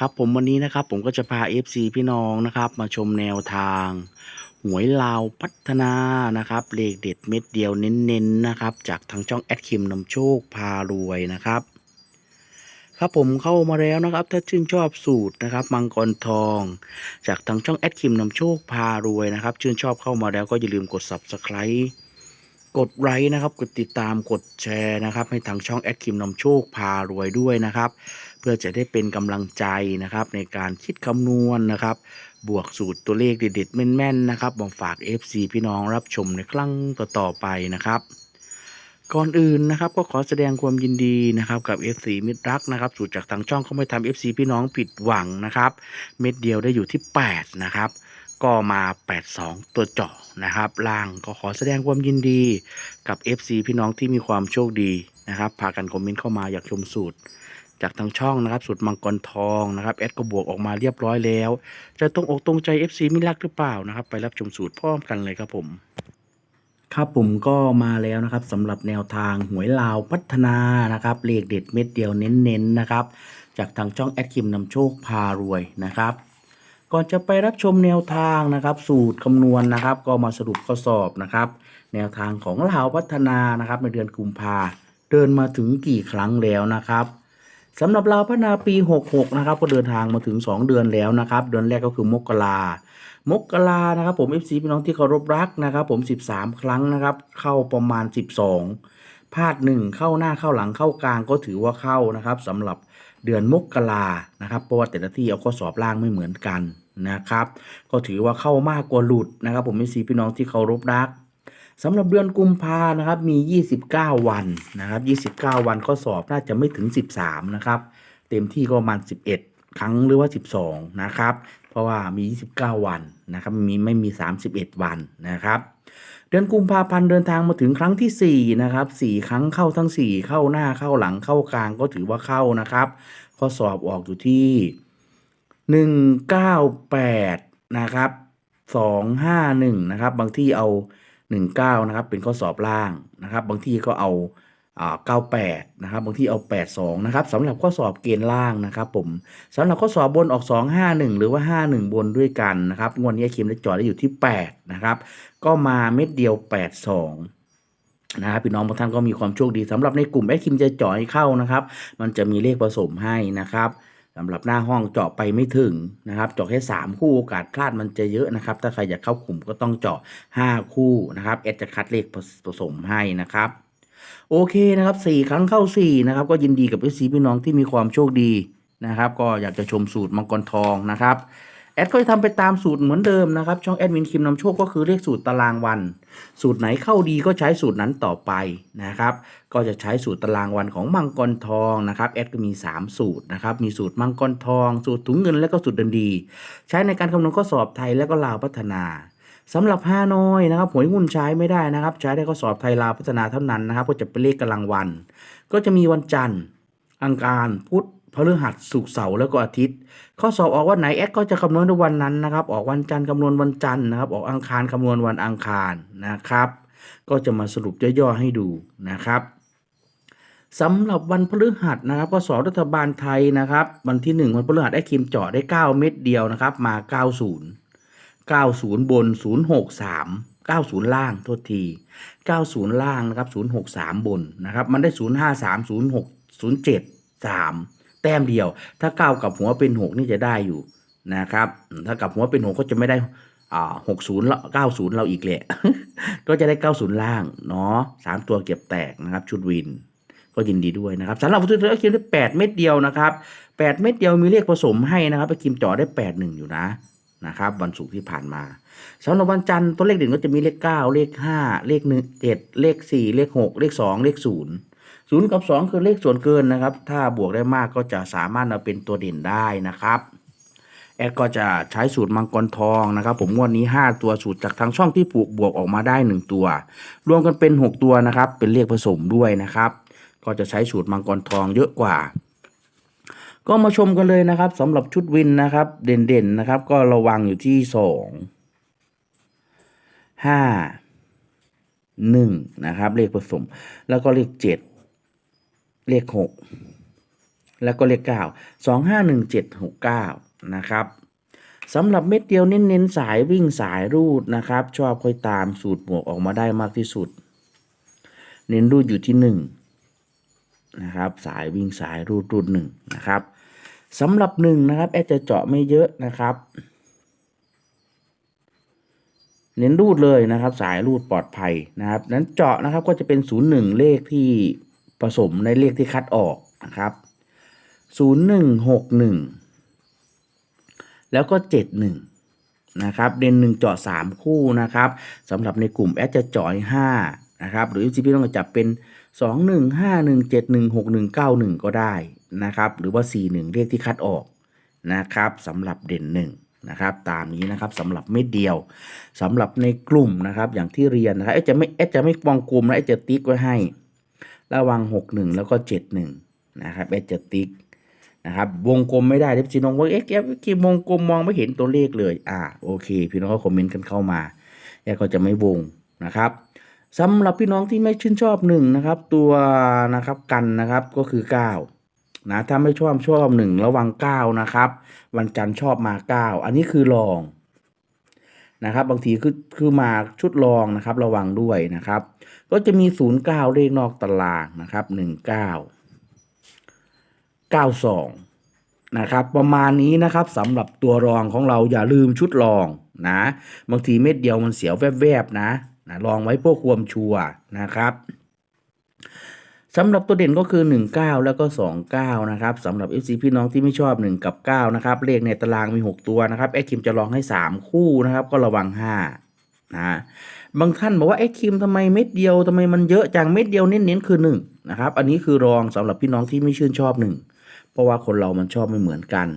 ครับผมวันนี้นะครับผมก็จะพา FC พี่น้องนะครับ มาชมแนวทาง หวยลาวพัฒนานะครับเลขเด็ดเม็ดเดียวเน้นๆนะครับ จากทางช่องแอดคิมนำโชคพารวยนะครับ ครับผมเข้ามาแล้วนะครับ ถ้าชื่นชอบสูตรนะครับ มังกรทอง จากทางช่องแอดคิมนำโชคพารวยนะครับ ชื่นชอบเข้ามาแล้วก็อย่าลืมกด subscribe กดไลค์นะครับ กดติดตามกดแชร์นะครับ ให้ทางช่องแอดคิมนำโชคพารวยด้วยนะครับ พื่อจะได้เป็นกำลังใจนะครับในการคิดคำนวณนะครับ บวกสูตรตัวเลขเด็ดๆแม่นๆนะครับมาฝาก FC พี่น้องรับชมในครั้งต่อๆไปนะครับ ก่อนอื่นนะครับก็ขอแสดงความยินดีนะครับกับ FC มิตรรักนะครับ สูตรจากทางช่องเขาไม่ทำ FC พี่น้องผิดหวังนะครับ เม็ดเดียวได้อยู่ที่ 8 นะครับก็มา 82 ตัวเจาะนะครับ ล่างก็ขอแสดงความยินดีกับ FC พี่น้องที่มีความโชคดีนะครับ พากันคอมเมนต์เข้ามาอยากชมสูตร จากทางช่องนะครับสูตรมังกรทองนะครับแอดก็บวกออกมาเรียบร้อยแล้ว จะตรงอกตรงใจ FC มิรักหรือเปล่านะครับ ไปรับชมสูตรพร้อมกันเลยครับผม ครับผมก็มาแล้วนะครับสำหรับแนวทางหวยลาวพัฒนานะครับเลขเด็ดเม็ดเดียวเน้นๆนะครับ จากทางช่องแอดคิมนำโชคพารวยนะครับ ก่อนจะไปรับชมแนวทางนะครับ สูตรคำนวณนะครับ ก็มาสรุปข้อสอบนะครับ แนวทางของลาวพัฒนานะครับในเดือนกุมภาเดินมาถึงกี่ครั้งแล้วนะครับ สำหรับลาวพัฒนาปี 66 นะครับ ก็เดินทางมาถึง 2 เดือนแล้วนะครับ เดือนแรกก็คือมกรามกรานะครับ ผม FC พี่น้องที่เคารพรักนะครับ ผม 13 ครั้งนะครับ เข้าประมาณ 12พลาดหนึ่งเข้าหน้าเข้าหลังเข้ากลางก็ถือว่าเข้านะครับสำหรับเดือนมกรานะครับเพราะว่าแต่ละที่เอาข้อสอบล่างไม่เหมือนกันนะครับ ก็ถือว่าเข้ามากกว่าหลุดนะครับ ผม FC พี่น้องที่เคารพรัก สำหรับเดือนกุมภานะครับมี 29 วันนะครับ 29 วันข้อสอบน่าจะไม่ถึง 13 นะครับ เต็มที่ก็ประมาณ 11 ครั้งหรือว่า 12 นะครับ เพราะว่ามี 29 วันนะครับมีไม่มี 31 วันนะครับ เดือนกุมภาพันธ์เดินทางมาถึงครั้งที่ 4 นะครับ 4 ครั้งเข้าทั้ง 4 เข้าหน้าเข้าหลังเข้ากลางก็ถือว่าเข้านะครับ ข้อสอบออกอยู่ที่ 198 นะครับ 251 นะครับ บางที่เอา 19 นะครับ เป็นข้อสอบล่างนะครับ บางที่ก็เอาอ่า98 นะครับ บางที่เอา 82 นะครับสำหรับข้อสอบเกณฑ์ล่างนะครับผมสำหรับข้อสอบบนออก 251 หรือว่า 51 บนด้วยกันนะครับงวดนี้ไอ้คิมได้จอดได้อยู่ที่ 8 นะครับ ก็มาเม็ดเดียว 82นะครับพี่น้องบางท่านก็มีความโชคดีสำหรับในกลุ่มไอ้คิมจะจาะให้เข้านะครับ มันจะมีเลขผสมให้นะครับ สำหรับหน้าห้องเจาะไปไม่ถึงนะครับ เจาะแค่3คู่โอกาสพลาดมันจะเยอะนะครับ ถ้าใครอยากเข้ากลุ่มก็ต้องเจาะ 5 คู่นะครับเอดจะคัดเลขผสมให้นะครับ โอเคนะครับ4ครั้งเข้า4นะครับ ก็ยินดีกับพี่สีพี่น้องที่มีความโชคดีนะครับ ก็อยากจะชมสูตรมังกรทองนะครับ แอดก็จะทำไปตามสูตรเหมือนเดิมนะครับ ช่องแอดมินคิมนำโชคก็คือเลขสูตรตารางวัน สูตรไหนเข้าดีก็ใช้สูตรนั้นต่อไปนะครับ ก็จะใช้สูตรตารางวันของมังกรทองนะครับแอดก็มี 3 สูตรนะครับ มีสูตรมังกรทอง สูตรถุงเงินและก็สูตรเดินดี ใช้ในการคำนวณข้อสอบไทยและก็ลาวพัฒนาสำหรับฮานอยนะครับหวยหุ้นใช้ไม่ได้นะครับ ใช้ได้ข้อสอบไทยลาวพัฒนาเท่านั้นนะครับ ก็จะเป็นเลขกำลังวัน ก็จะมีวันจันทร์ อังคารพุธ พฤหัสศุกร์เสาร์แล้วก็อาทิตย์ ข้อสอบออกวันไหนแอดก็จะคำนวณในวันนั้นนะครับ ออกวันจันทร์คำนวณวันจันทร์นะครับ ออกอังคารคำนวณวันอังคารนะครับ ก็จะมาสรุปย่อๆให้ดูนะครับสำหรับวันพฤหัสนะครับก็สอบรัฐบาลไทยนะครับ วันที่ 1 วันพฤหัสได้คิมเจาะได้ 9 เม็ดเดียวนะครับ มา 90 90 บน 063 90 ล่างโทษที 90 ล่างนะครับ 063 บนนะครับ มันได้ 053 06 07 3 ต้มเดียว ถ้า9กับหัวเป็น6นี่จะได้อยู่นะครับ ถ้ากับหัวเป็น6กก็จะไม่ได้อ่า60แล้ว90เราอีกแหละ ก็จะได้90ล่างเนาะ3ตัวเก็บแตกนะครับ ชุดวิน ก็ยินดีด้วยนะครับสำหรับผู้ซื้อเคิมได้8เม็ดเดียวนะครับ8เม็ดเดียวมีเลขผสมให้นะครับไปคิมจ่อได้8 1อยู่นะนะครับวันศุกร์ที่ผ่านมาสำหรับวันจันทร์ตัวเลขเด่นก็จะมีเลข 9 เลข 5 เลข1 7เลข 4 เลข 6 เลข 2 เลข 0 ศูนย์กับสองคือเลขส่วนเกินนะครับ ถ้าบวกได้มากก็จะสามารถเอาเป็นตัวเด่นได้นะครับ แอดก็จะใช้สูตรมังกรทองนะครับ ผมงวดนี้ 5 ตัวสูตรจากทางช่องที่ผูกบวกออกมาได้ 1 ตัว รวมกันเป็น 6 ตัวนะครับ เป็นเลขผสมด้วยนะครับ ก็จะใช้สูตรมังกรทองเยอะกว่า ก็มาชมกันเลยนะครับสำหรับชุดวินนะครับ เด่นๆนะครับ ก็ระวังอยู่ที่ 2 5 1 นะครับ เลขผสมแล้วก็เลข 7 เลข 6 แล้วก็เลข 9 2 5 1 7 6 9 นะครับสำหรับเม็ดเดียวเน้นๆสายวิ่งสายรูดนะครับ ชอบค่อยตามสูตรหมวกออกมาได้มากที่สุด เน้นรูดอยู่ที่ 1 นะครับ สายวิ่งสายรูดรูดหนึ่งนะครับสำหรับหนึ่งนะครับ แอดจะเจาะไม่เยอะนะครับ เน้นรูดเลยนะครับ สายรูดปลอดภัยนะครับ นั้นเจาะนะครับก็จะเป็น 01 เลขที่ ผสมในเลขที่คัดออกนะครับ 0161 แล้วก็ 71 นะครับ เด่นหนึ่งเจาะ3 คู่นะครับสำหรับในกลุ่มแอดจะเจาะ5นะครับ หรือ GP ต้องจับเป็น 2 1 5 1 7 1 6 1 9 1 ก็ได้นะครับ หรือว่า 4 1 เลขที่คัดออกนะครับสำหรับเด่น 1นะครับตามนี้นะครับสำหรับเม็ดเดียวสำหรับในกลุ่มนะครับอย่างที่เรียนนะครับเอ๊ะจะไม่เอ๊ะจะไม่วงกลมนะเอ๊ะจะติ๊กไว้ให้ ระวัง 6 1 แล้วก็ 7 1 นะครับเอ๊ะจะติ๊กนะครับวงกลมไม่ได้ทีพี่น้องว่าเอ๊ะแกกี่วงกลมมองไม่เห็นตัวเลขเลย อ่าโอเค พี่น้องก็คอมเมนต์กันเข้ามาแอดก็จะไม่วงนะครับสำหรับพี่น้องที่ไม่ชื่นชอบหนึ่งนะครับ ตัวนะครับกันนะครับก็คือ 9 นะถ้าไม่ชอบชอบหนึ่งระวัง 9 นะครับ วันจันทร์ชอบมา 9 อันนี้คือรองนะครับ บางทีคือคือมาชุดรองนะครับ ระวังด้วยนะครับ ก็จะมี 09 เลขนอกตารางนะครับ 19 92 นะครับ ประมาณนี้นะครับสำหรับตัวรองของเราอย่าลืมชุดรองนะบางทีเม็ดเดียวมันเสียวแวบๆนะนะลองไว้เพื่อความชัวนะครับสำหรับตัวเด่นก็คือ 19 แล้วก็ 29 นะครับสำหรับ FC พี่น้องที่ไม่ชอบ 1 กับ 9 นะครับ เลขในตารางมี 6 ตัวนะครับ แอดคิมจะลองให้ 3 คู่นะครับ ก็ระวัง 5 นะ บางท่านบอกว่าไอ้คิมทำไมเม็ดเดียวทำไมมันเยอะจังเม็ดเดียวเน้นๆคือ1นะครับ อันนี้คือรองสำหรับพี่น้องที่ไม่ชื่นชอบ1เพราะว่าคนเรามันชอบไม่เหมือนกัน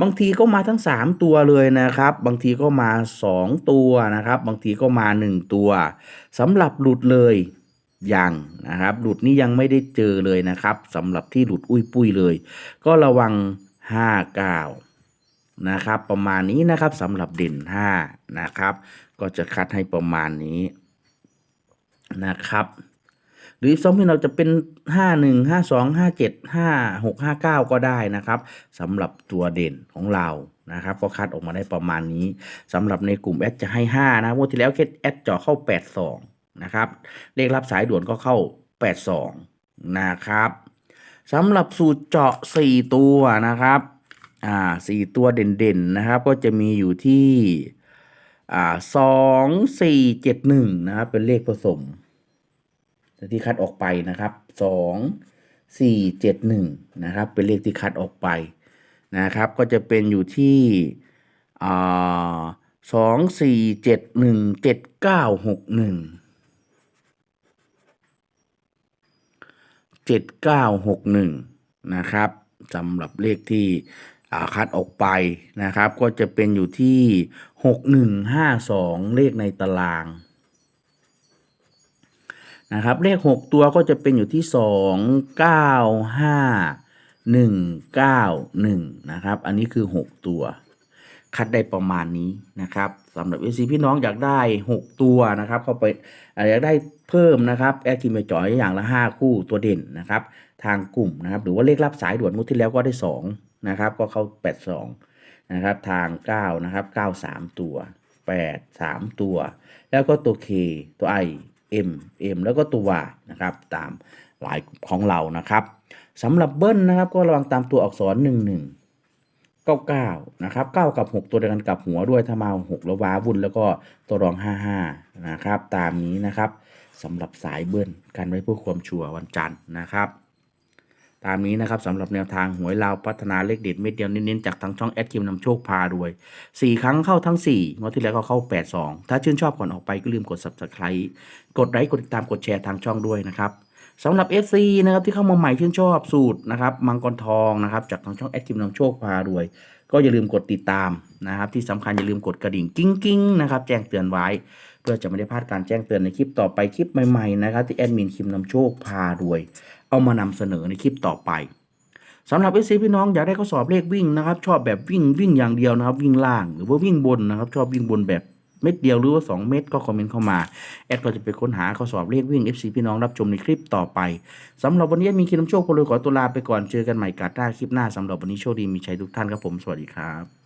บางทีก็มาทั้ง 3 ตัวเลยนะครับ บางทีก็มา 2 ตัวนะครับ บางทีก็มา 1 ตัวสำหรับหลุดเลยยังนะครับ หลุดนี่ยังไม่ได้เจอเลยนะครับสำหรับที่หลุดอุ้ยปุ้ยเลย ก็ระวัง5 9นะครับ ประมาณนี้นะครับสำหรับเด่น5นะครับ ก็จะคัดให้ประมาณนี้นะครับ หรือสองพี่เราจะเป็น 5 1 5 2 5 7 5 6 5 9 ก็ได้นะครับสำหรับตัวเด่นของเรานะครับก็คัดออกมาได้ประมาณนี้สำหรับในกลุ่มแอดจะให้ 5 นะงวดที่แล้วแอดเจาะเข้า 82 นะครับเลขรับสายด่วนก็เข้า 82 นะครับสำหรับสูตรเจาะ 4 ตัวนะครับอ่า4ตัวเด่นๆนะครับ ก็จะมีอยู่ที่ อ่า2 4 7 1นะครับ เป็นเลขผสม ที่คัดออกไปนะครับสองสี่เจ็ดหนึ่งนะครับ เป็นเลขที่คัดออกไปนะครับ ก็จะเป็นอยู่ที่สองสี่เจ็ดหนึ่งเจ็ดเก้าหกหนึ่งเจ็ดเก้าหกหนึ่งนะครับสำหรับเลขที่ คัดออกไปนะครับ ก็จะเป็นอยู่ที่หกหนึ่งห้าสองเลขในตารางนะครับเลข 6 ตัวก็จะเป็นอยู่ที่ 2 9 5 1 9 1นะครับ อันนี้คือ 6 ตัว คัดได้ประมาณนี้นะครับสำหรับ FC พี่น้องอยากได้ 6 ตัวนะครับ เข้าไปอ่าอยากได้เพิ่มนะครับแอดคิมไปจ่อยอย่างละ 5 คู่ตัวเด่นนะครับ ทางกลุ่มนะครับ หรือว่าเลขรับสายด่วนงวดที่แล้วก็ได้ 2 นะครับ ก็เข้า 82 นะครับทาง 9 นะครับ 9 3 ตัว 8 3 ตัว แล้วก็ตัว K ตัว I M M แล้วก็ตัว Y นะครับ ตามหลายของเรานะครับสำหรับเบิ้ลนะครับก็ระวังตามตัวอักษร 1 1 9 9 นะครับ 9 กับ 6 ตัวเดียวกันกับหัวด้วย ถ้ามา 6 แล้วว้าวุ่นแล้วก็ตัวรอง 55 นะครับ ตามนี้นะครับสำหรับสายเบิ้ลกันไว้เพื่อความชัวร์วันจันทร์นะครับ ตามนี้นะครับสำหรับแนวทางหวยลาวพัฒนาเลขเด็ดเม็ดเดียวเน้นๆจากทางช่องแอดคิมนำโชคพารวย 4 ครั้งเข้าทั้ง4งวดที่แล้วก็เข้า 82 ถ้าชื่นชอบก่อนออกไปก็ลืมกด subscribe กดไลค์กดติดตามกดแชร์ทางช่องด้วยนะครับสำหรับ FC นะครับที่เข้ามาใหม่ชื่นชอบสูตรนะครับมังกรทองนะครับจากทางช่องแอดคิมนำโชคพารวย ก็อย่าลืมกดติดตามนะครับที่สำคัญอย่าลืมกดกระดิ่งกิ้งกิ้งนะครับแจ้งเตือนไว้ พื่อจะไม่ได้พลาดการแจ้งเตือนในคลิปต่อไปคลิปใหม่ๆนะครับที่แอดมินคิมนำโชคพารวย เอามานำเสนอในคลิปต่อไปสำหรับ FC พี่น้องอยากได้ข้อสอบเลขวิ่งนะครับชอบแบบวิ่งวิ่งอย่างเดียวนะครับวิ่งล่างหรือว่าวิ่งบนนะครับชอบวิ่งบนแบบเม็ดเดียวหรือว่า 2 เม็ดก็คอมเมนต์เข้ามาแอดก็จะไปค้นหาข้อสอบเลขวิ่ง FC พี่น้องรับชมในคลิปต่อไปสำหรับวันนี้มีคิดน้ำโชคพลอยขอตัวลาไปก่อนเจอกันใหม่กาดหน้าคลิปหน้าสำหรับวันนี้โชคดีมีชัยทุกท่านครับผมสวัสดีครับ